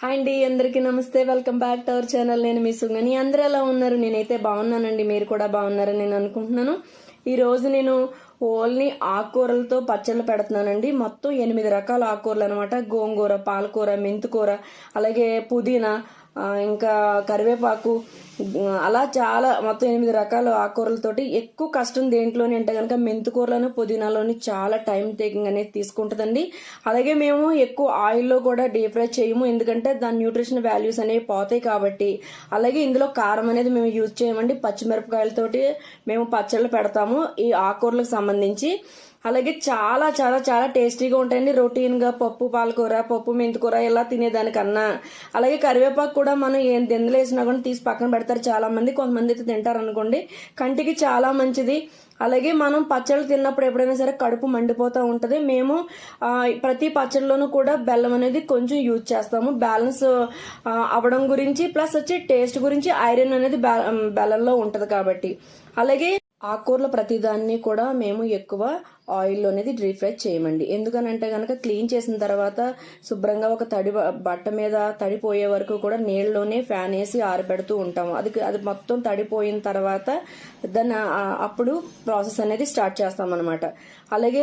Hi అండి అందరికీ నమస్తే. Welcome back to our channel నేను మీ సుంగని. అందరూ ఎలా ఉన్నారు? నేనైతే బాగున్నానండి. మీరు కూడా బాగున్నారని నేను అనుకుంటున్నాను. ఈ రోజు నేను ఓన్లీ ఆకుకూరలతో పచ్చళ్ళు పెడుతున్నానండి. మొత్తం ఎనిమిది రకాల ఆకుకూరలు అనమాట. గోంగూర పాలకూర మెంతికూర అలాగే పుదీనా ఇంకా కరివేపాకు అలా చాలా మొత్తం ఎనిమిది రకాల ఆకుకూరలతోటి ఎక్కువ కష్టం దేంట్లోని అంటే కనుక మెంతుకూరలను పుదీనాలోని చాలా టైం టేకింగ్ అనేది తీసుకుంటుందండి. అలాగే మేము ఎక్కువ ఆయిల్లో కూడా డీప్ ఫ్రై చేయము ఎందుకంటే దాని న్యూట్రిషన్ వాల్యూస్ అనేవి పోతాయి కాబట్టి. అలాగే ఇందులో కారం అనేది మేము యూజ్ చేయమండి. పచ్చిమిరపకాయలతోటి మేము పచ్చళ్ళు పెడతాము. ఈ ఆకుకూరలకు సంబంధించి అలాగే చాలా చాలా చాలా టేస్టీగా ఉంటాయండి. రొటీన్గా పప్పు పాలకూర పప్పు మెంతికూర ఇలా తినేదానికన్నా. అలాగే కరివేపాకు కూడా మనం ఏం దెందులు వేసినా కూడా తీసి పక్కన పెడతారు చాలా మంది కొంతమంది అయితే తింటారు అనుకోండి కంటికి చాలా మంచిది. అలాగే మనం పచ్చళ్ళు తిన్నప్పుడు ఎప్పుడైనా సరే కడుపు మండిపోతూ ఉంటుంది. మేము ప్రతి పచ్చళ్ళలోనూ కూడా బెల్లం అనేది కొంచెం యూజ్ చేస్తాము. బ్యాలెన్స్ అవ్వడం గురించి ప్లస్ వచ్చి టేస్ట్ గురించి ఐరన్ అనేది బె- బెల్లంలో ఉంటుంది కాబట్టి. అలాగే ఆకుకూరల ప్రతిదాన్ని కూడా మేము ఎక్కువ ఆయిల్లో అనేది డీప్ ఫ్రై చేయమండి. ఎందుకనంటే కనుక క్లీన్ చేసిన తర్వాత శుభ్రంగా ఒక తడి బట్ట మీద తడిపోయే వరకు కూడా నీళ్ళలోనే ఫ్యాన్ వేసి ఆరబెడుతూ ఉంటాము. అది అది మొత్తం తడిపోయిన తర్వాత దాన్ని అప్పుడు ప్రాసెస్ అనేది స్టార్ట్ చేస్తాం అనమాట అలాగే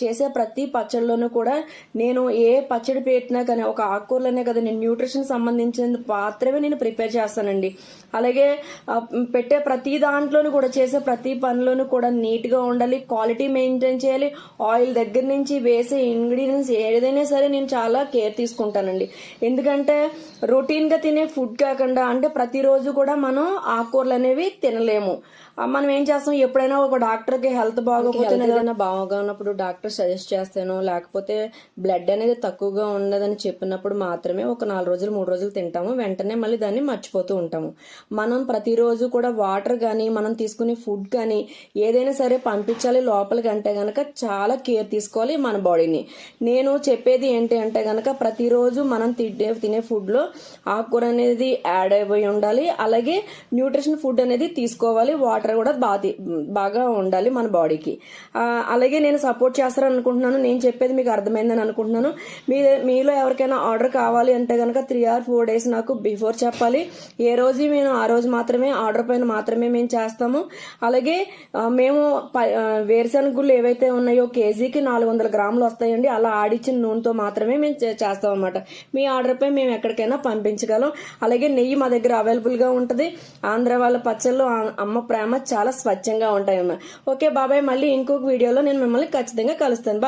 చేసే ప్రతి పచ్చడిలోనూ కూడా నేను ఏ పచ్చడి పెట్టినా కానీ ఒక ఆకుకూరలోనే కదా నేను న్యూట్రిషన్ సంబంధించిన మాత్రమే నేను ప్రిపేర్ చేస్తానండి. అలాగే పెట్టే ప్రతి దాంట్లోనూ కూడా చేసే ప్రతి పనిలోనూ కూడా నీట్గా ఉండాలి క్వాలిటీ మెయింటైన్ చేయాలి. ఆయిల్ దగ్గర నుంచి వేసే ఇంగ్రీడియంట్స్ ఏదైనా సరే నేను చాలా కేర్ తీసుకుంటానండి. ఎందుకంటే రొటీన్గా తినే ఫుడ్ కాకుండా అంటే ప్రతిరోజు కూడా మనం ఆకుకూరలు అనేవి తినలేము. మనం ఏం చేస్తాం? ఎప్పుడైనా ఒక డాక్టర్కి హెల్త్ బాగోకపోతే ఏదైనా బాగా ఉన్నప్పుడు డాక్టర్ సజెస్ట్ చేస్తాను లేకపోతే బ్లడ్ అనేది తక్కువగా ఉన్నదని చెప్పినప్పుడు మాత్రమే ఒక నాలుగు రోజులు మూడు రోజులు తింటాము. వెంటనే మళ్ళీ దాన్ని మర్చిపోతూ ఉంటాము. మనం ప్రతిరోజు కూడా వాటర్ కానీ మనం తీసుకునే ఫుడ్ కానీ ఏదైనా సరే పంపించాలి లోపలికి అంటే గనక చాలా కేర్ తీసుకోవాలి మన బాడీని. నేను చెప్పేది ఏంటి అంటే గనక ప్రతిరోజు మనం తినే తినే ఫుడ్లో ఆకుకూర అనేది యాడ్ అయిపోయి ఉండాలి. అలాగే న్యూట్రిషన్ ఫుడ్ అనేది తీసుకోవాలి. వాటర్ కూడా బాగా బాగా ఉండాలి మన బాడీకి. అలాగే నేను సపోర్ట్ చేస్తారని అనుకుంటున్నాను నేను చెప్పేది మీకు అర్థమైందని అనుకుంటున్నాను. మీ మీలో ఎవరికైనా ఆర్డర్ కావాలి అంటే కనుక త్రీ ఆర్ ఫోర్ డేస్ నాకు బిఫోర్ చెప్పాలి. ఏ రోజు మేము ఆ రోజు మాత్రమే ఆర్డర్ పైన మాత్రమే మేము చేస్తాము. అలాగే మేము ప- ఏవైతే ఏవైతే ఉన్నాయో కేజీకి నాలుగు వందల గ్రాములు వస్తాయండి. అలా ఆడిచ్చిన నూనెతో మాత్రమే మేము చేస్తాం అనమాట మీ ఆర్డర్పై మేము ఎక్కడికైనా పంపించగలం. అలాగే నెయ్యి మా దగ్గర అవైలబుల్గా ఉంటుంది. ఆంధ్ర వాళ్ళ పచ్చళ్ళు అమ్మ ప్రేమ చాలా స్వచ్ఛంగా ఉంటాయి ఓకే బాబాయ్ మళ్ళీ ఇంకొక వీడియోలో నేను మిమ్మల్ని ఖచ్చితంగా కలుస్తాను.